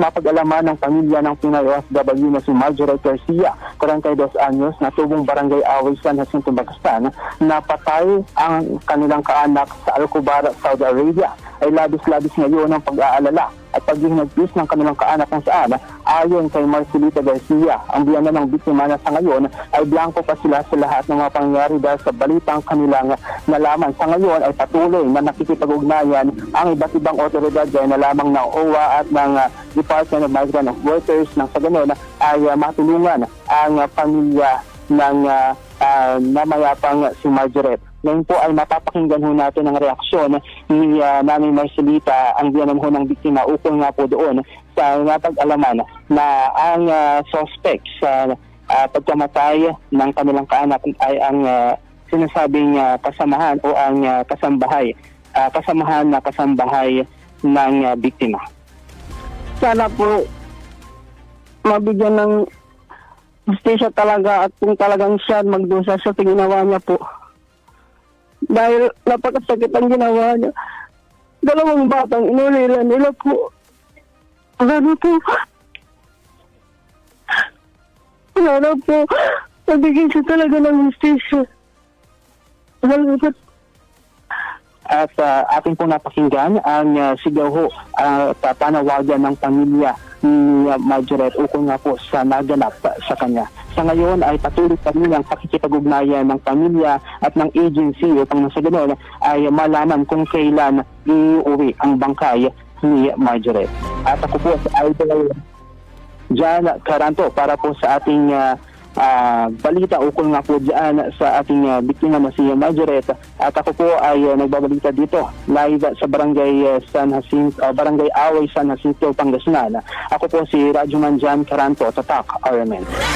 napag-alaman ng pamilya ng Pinay OFW na si Marjorie Garcia, 42 anyos, na tubong barangay Away San Jacinto, Bagastan, na patay ang kanilang kaanak sa Alcobar, Saudi Arabia. Ay labis-labis ngayon ang pag-aalala at paghihinagpis ng kanilang kaanak kung saan ayon kay Marcelita Garcia, ang biyana ng biktima na sa ngayon ay blanco pa sila sa lahat ng mga pangyayari dahil sa balitang kanilang nalaman. Sa ngayon ay patuloy na nakikipag-ugnayan ang iba't ibang otoridad gaya na lamang ng OWA at ng uh, Department of Migrant Workers nang sa ganun ay uh, matulungan ang uh, pamilya ng uh, uh, namayapang si Margaret. Ngayon po ay mapapakinggan ho natin ang reaksyon ni uh, Nanay Marcelita, ang biyanan ho ng biktima, ukol nga po doon sa napag-alaman na ang uh, suspect sa uh, pagkamatay ng kanilang kaanak ay ang uh, sinasabing uh, kasamahan o ang uh, kasambahay, uh, kasamahan na kasambahay ng uh, biktima. sana po mabigyan ng justisya talaga at kung talagang siya magdusa sa ginawa niya po. Dahil napakasakit ang ginawa niya. Dalawang batang inulila nila po. Ano po? Sana po, mabigyan siya talaga ng justisya. Salamat At uh, ating pong napakinggan ang uh, sigaw ho uh, panawagan ng pamilya ni uh, Margaret ukol nga po sa naganap sa kanya. Sa ngayon ay patuloy pa rin ang pakikipag-ugnayan ng pamilya at ng agency upang nasa ganon ay malaman kung kailan iuwi ang bangkay ni Margaret. At ako po sa Idol Jan Caranto para po sa ating uh, ah, balita ukol nga po dyan sa ating uh, biktima na si Margaret. At ako po ay uh, nagbabalita dito live sa Barangay uh, San Jacinto, uh, Barangay Away San Jacinto, Pangasinan. Ako po si Rajuman Jan Caranto, Tatak, RMN.